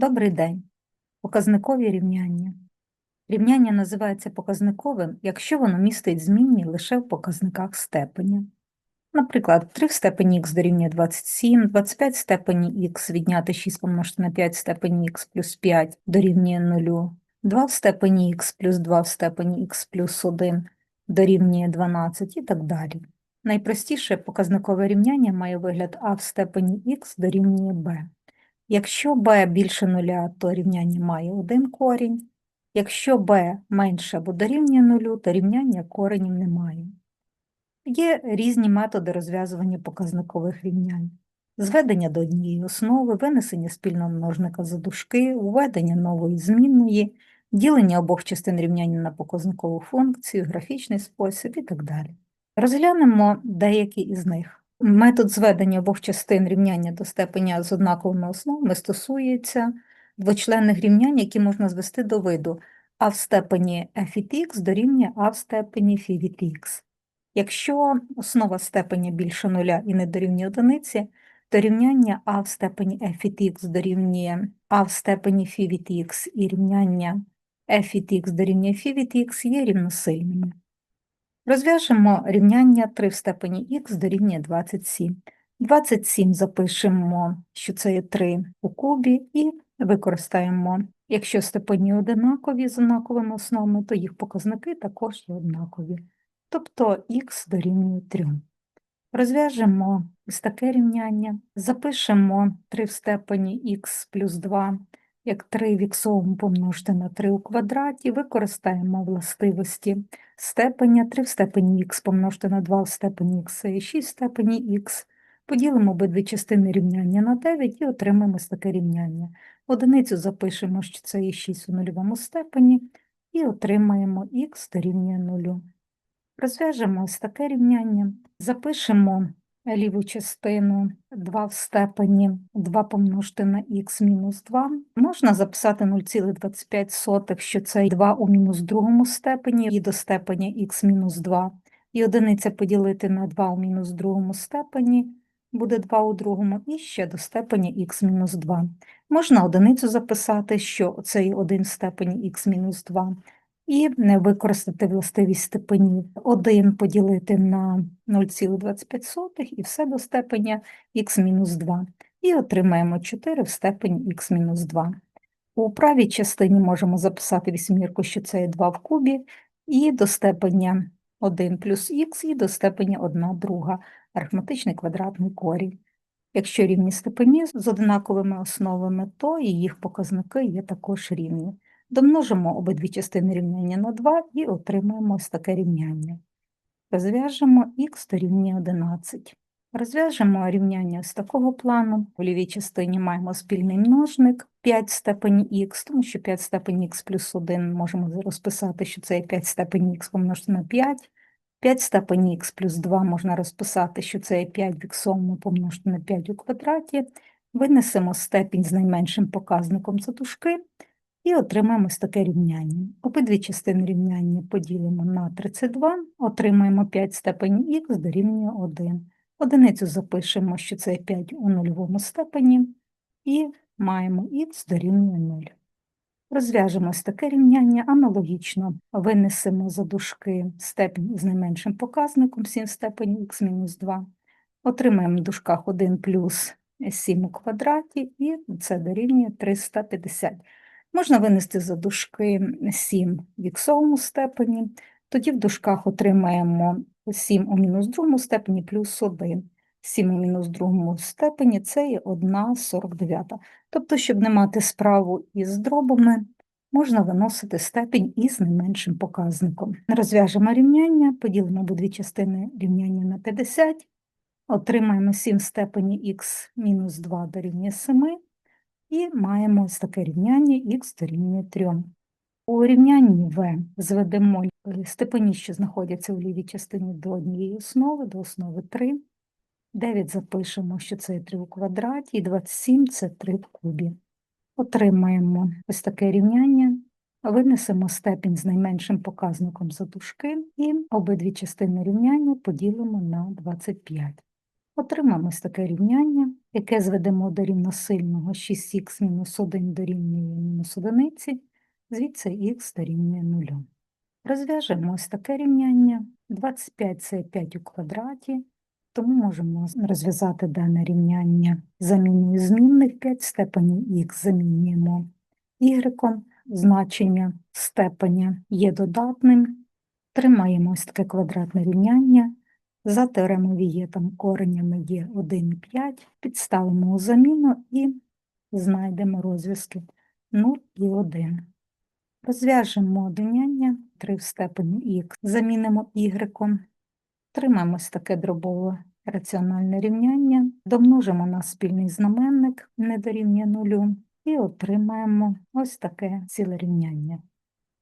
Добрий день. Показникові рівняння. Рівняння називається показниковим, якщо воно містить змінні лише в показниках степеня. Наприклад, 3 в степені х дорівнює 27, 25 в степені х відняти 6 помножити на 5 в степені х плюс 5 дорівнює 0, 2 в степені х плюс 2 в степені х плюс 1 дорівнює 12 і так далі. Найпростіше показникове рівняння має вигляд а в степені х дорівнює b. Якщо b більше нуля, то рівняння має один корінь. Якщо b менше або дорівнює нулю, то рівняння коренів немає. Є різні методи розв'язування показникових рівнянь. Зведення до однієї основи, винесення спільного множника за дужки, введення нової змінної, ділення обох частин рівняння на показникову функцію, графічний спосіб і так далі. Розглянемо деякі із них. Метод зведення обох частин рівняння до степеня з однаковими основами стосується двочленних рівнянь, які можна звести до виду а в степені f від x дорівнює а в степені φ від x. Якщо основа степеня більше нуля і не дорівнює одиниці, то рівняння а в степені f від x дорівнює а в степені φ від x і рівняння f від x дорівнює φ від x є рівносильними. Розв'яжемо рівняння 3 в степені х дорівнює 27. 27 запишемо, що це є 3 у кубі, і використаємо, якщо степені одинакові з однаковими основами, то їх показники також є однакові. Тобто х дорівнює 3. Розв'яжемо ось таке рівняння. Запишемо 3 в степені х плюс 2 як 3 в іксовому помножити на 3 у квадраті, використаємо властивості степеня 3 в степені х помножити на 2 в степені х і 6 в степені х. Поділимо обидві частини рівняння на 9 і отримаємо таке рівняння. Одиницю запишемо, що це є 6 у нульовому степені, і отримаємо х дорівнює 0. Розв'яжемо ось таке рівняння, запишемо ліву частину 2 в степені 2 помножити на х мінус 2. Можна записати 0,25, що це 2 у мінус другому степені і до степені х мінус 2. І одиниця поділити на 2 у мінус другому степені буде 2 у другому, і ще до степені х мінус 2. Можна одиницю записати, що цей 1 в степені х мінус 2 і не використати властивість степенів 1 поділити на 0,25 і все до степеня х-2. І отримаємо 4 в степені х-2. У правій частині можемо записати вісьмірку, що це є 2 в кубі, і до степеня 1 плюс х, і до степеня 1 друга, арифметичний квадратний корінь. Якщо рівні степені з однаковими основами, то і їх показники є також рівні. Домножимо обидві частини рівняння на 2 і отримаємо ось таке рівняння. Розв'яжемо х дорівнює 11. Розв'яжемо рівняння з такого плану. У лівій частині маємо спільний множник 5 в степені х, тому що 5 в степені х плюс 1 можемо розписати, що це є 5 в степені х помножити на 5. 5 в степені х плюс 2 можна розписати, що це є 5 в іксовому помножити на 5 у квадраті. Винесемо степінь з найменшим показником за дужки і отримаємо ось таке рівняння. Обидві частини рівняння поділимо на 32, отримаємо 5 степені х дорівнює 1. Одиницю запишемо, що це 5 у нульовому степені, і маємо х дорівнює 0. Розв'яжемо ось таке рівняння, аналогічно винесемо за дужки степінь з найменшим показником 7 в степені х-2. Отримаємо в дужках 1 плюс 7 у квадраті, і це дорівнює 350. Можна винести за дужки 7 в іксовому степені, тоді в дужках отримаємо 7 у мінус другому степені плюс 1. 7 у мінус другому степені це є 1 49. Тобто, щоб не мати справу із дробами, можна виносити степінь із найменшим показником. Розв'яжемо рівняння, поділимо обидві частини рівняння на 50, отримаємо 7 в степені х мінус 2 дорівнює 7, і маємо ось таке рівняння х дорівнює 3. У рівнянні В зведемо степені, що знаходяться у лівій частині до однієї основи, до основи 3. 9 запишемо, що це 3 у квадраті, і 27 це 3 в кубі. Отримаємо ось таке рівняння, винесемо степінь з найменшим показником за дужки і обидві частини рівняння поділимо на 25. Отримаємо ось таке рівняння яке зведемо до рівносильного 6х мінус 1 дорівнює мінус одиниці, звідси х дорівнює 0. Розв'яжемо ось таке рівняння. 25 – це 5 у квадраті, тому можемо розв'язати дане рівняння заміною змінних 5 степені х замінюємо y, значення степеня є додатним. Тримаємо ось таке квадратне рівняння. За теоремою Вієтом коренями є 1 і 5, підставимо у заміну і знайдемо розв'язки 0 і 1. Розв'яжемо рівняння 3 в степені х, замінимо y. тримаємось таке дробове раціональне рівняння, домножимо на спільний знаменник, не дорівнює нулю, і отримаємо ось таке ціле рівняння.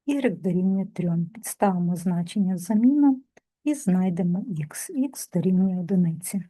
y дорівнює 3. Підставимо значення заміну і знайдемо х. х дорівнює одиниці.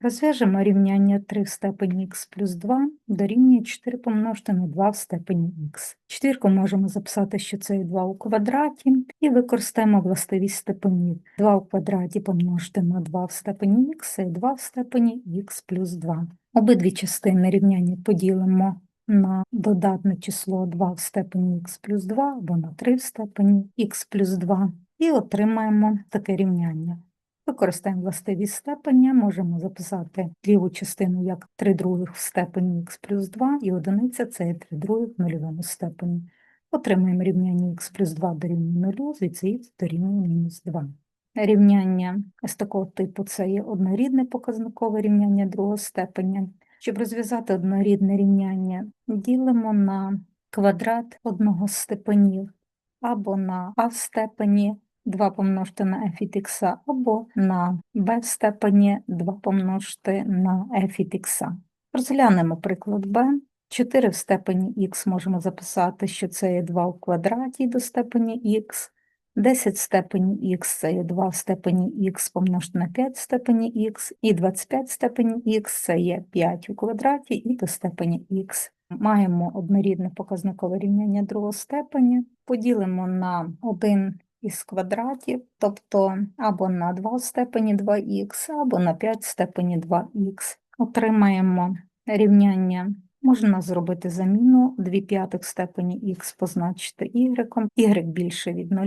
Розв'яжемо рівняння 3 в степені х плюс 2 дорівнює 4 помножити на 2 в степені х. Четвірку можемо записати, що це є 2 у квадраті, і використаємо властивість степенів. 2 у квадраті помножити на 2 в степені х, це 2 в степені х плюс 2. Обидві частини рівняння поділимо на додатне число 2 в степені х плюс 2 або на 3 в степені х плюс 2 і отримаємо таке рівняння. Використаємо властивість степеня, можемо записати ліву частину як 3 других в степені х плюс 2, і одиниця це є 3 других в нульовому степені. Отримаємо рівняння х плюс 2 дорівнює 0, звідси х дорівнює мінус 2. Рівняння з такого типу це є однорідне показникове рівняння другого степеня. Щоб розв'язати однорідне рівняння, ділимо на квадрат одного з степенів або на а в степені 2 помножити на f від х, або на b степені 2 помножити на f від х. Розглянемо приклад b. 4 в степені х можемо записати, що це є 2 в квадраті до степені х. 10 в степені х це є 2 в степені х помножити на 5 в степені х, і 25 в степені х це є 5 у квадраті і до степені х. Маємо однорідне показникове рівняння другого степеня, поділимо на 1 із квадратів, тобто або на 2 в степені 2х, або на 5 в степені 2х. Отримаємо рівняння. Можна зробити заміну 2 п'ятих степені х позначити y, y більше від 0.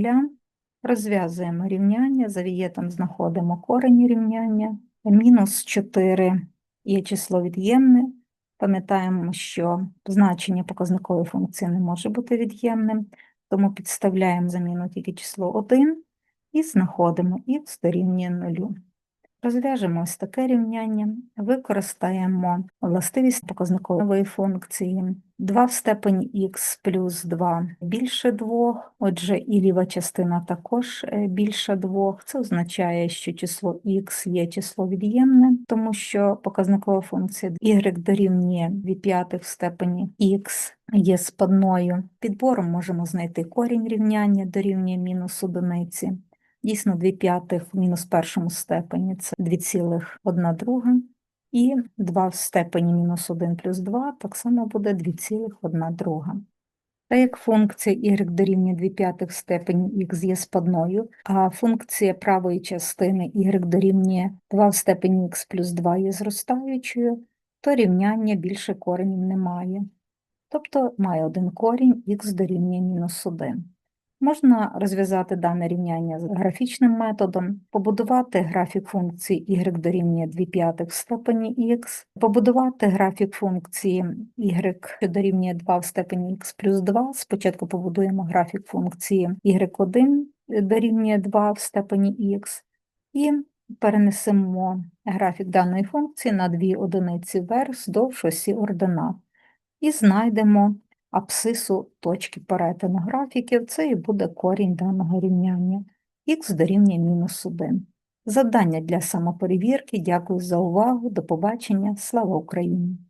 Розв'язуємо рівняння, за вієтом знаходимо корені рівняння. Мінус 4 є число від'ємне. Пам'ятаємо, що значення показникової функції не може бути від'ємним, тому підставляємо заміну тільки число 1 і знаходимо х дорівнює 0. Розв'яжемо ось таке рівняння, використаємо властивість показникової функції 2 в степені х плюс 2 більше 2, отже, і ліва частина також е, більше 2. Це означає, що число х є число від'ємне, тому що показникова функція y дорівнює 2 п'ятих в степені х є спадною. Підбором можемо знайти корінь рівняння дорівнює мінус одиниці. Дійсно, 2 п'ятих в мінус першому степені це 2,1 друга, і 2 в степені мінус 1 плюс 2 так само буде 2,1 друга. Та як функція y дорівнює 2 п'ятих в степені х є спадною, а функція правої частини y дорівнює 2 в степені х плюс 2 є зростаючою, то рівняння більше коренів немає. Тобто має один корінь х дорівнює мінус 1. Можна розв'язати дане рівняння з графічним методом, побудувати графік функції y дорівнює 2 п'ятих в степені х, побудувати графік функції y, дорівнює 2 в степені х плюс 2. Спочатку побудуємо графік функції y1 дорівнює 2 в степені х, і перенесемо графік даної функції на дві одиниці вверх вздовж осі ординат. І знайдемо абсису точки перетину графіків, це і буде корінь даного рівняння. Х дорівнює мінус 1. Завдання для самоперевірки. Дякую за увагу. До побачення. Слава Україні!